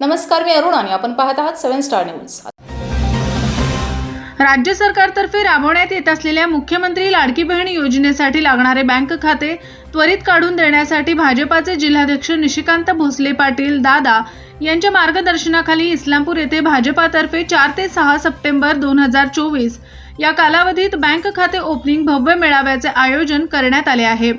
नमस्कार मी अरुण आणि आपण पाहत आहात सेव्हन स्टार न्यूज. राज्य सरकारतर्फे राबवण्यात येत असलेल्या मुख्यमंत्री लाडकी बहीण योजनेसाठी लागणारे बँक खाते त्वरित काढून देण्यासाठी भाजपाचे जिल्हाध्यक्ष निशिकांत भोसले पाटील दादा यांच्या मार्गदर्शनाखाली इस्लामपूर येथे भाजपातर्फे चार ते सहा सप्टेंबर दोन हजार चोवीस या कालावधीत बँक खाते ओपनिंग भव्य मेळाव्याचे आयोजन करण्यात आले आहे.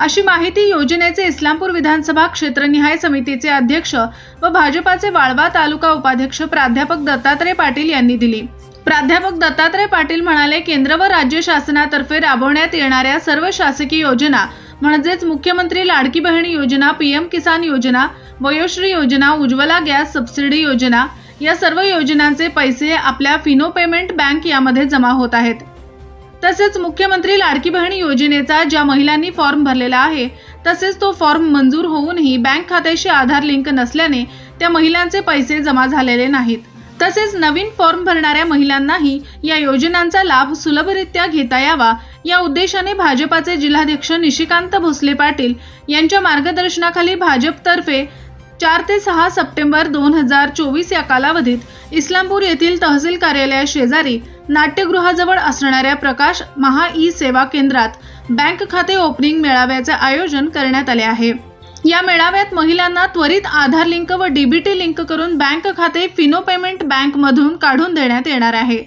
अशी माहिती योजनेचे इस्लामपूर विधानसभा क्षेत्रनिहाय समितीचे अध्यक्ष व भाजपाचे वाळवा तालुका उपाध्यक्ष प्राध्यापक दत्तात्रय पाटील यांनी दिली. प्राध्यापक दत्तात्रय पाटील म्हणाले केंद्र व राज्य शासनातर्फे राबवण्यात येणाऱ्या सर्व शासकीय योजना म्हणजेच मुख्यमंत्री लाडकी बहीण योजना पीएम किसान योजना वयोश्री योजना उज्ज्वला गॅस सबसिडी योजना या सर्व योजनांचे पैसे आपल्या फिनो पेमेंट बँक यामध्ये जमा होत आहेत. तसेच मुख्यमंत्री लाडकी बहीण योजनेचा ज्या महिलांनी फॉर्म भरलेला आहे तसेच तो फॉर्म मंजूर होऊनही बँक खात्याशी आधार लिंक नसल्याने त्या महिलांचे पैसे जमा झालेले नाहीत. तसेच नवीन फॉर्म भरणाऱ्या महिलांनाही या योजनांचा लाभ सुलभरित्या घेता यावा या उद्देशाने भाजपाचे जिल्हाध्यक्ष निशिकांत भोसले पाटील यांच्या मार्गदर्शनाखाली भाजपतर्फे चार ते सहा सप्टेंबर दोन हजार चोवीस या कालावधीत इस्लामपूर येथील तहसील कार्यालया शेजारी नाट्यगृहाजवळ असणाऱ्या प्रकाश महा ई सेवा केंद्रात बँक खाते ओपनिंग मेळाव्याचे आयोजन करण्यात आले आहे. या मेळाव्यात महिलांना त्वरित आधार लिंक व डीबीटी लिंक करून बँक खाते फिनो पेमेंट बँक मधून काढून देण्यात येणार आहे.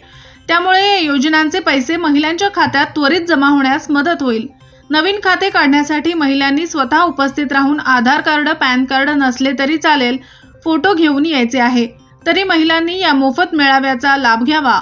त्यामुळे या योजनांचे पैसे महिलांच्या खात्यात त्वरित जमा होण्यास मदत होईल. नवीन खाते काढण्यासाठी महिलांनी स्वतः उपस्थित राहून आधार कार्ड पॅन कार्ड नसले तरी चालेल फोटो घेऊन यायचे आहे. तरी महिलांनी या मोफत मेळाव्याचा लाभ घ्यावा.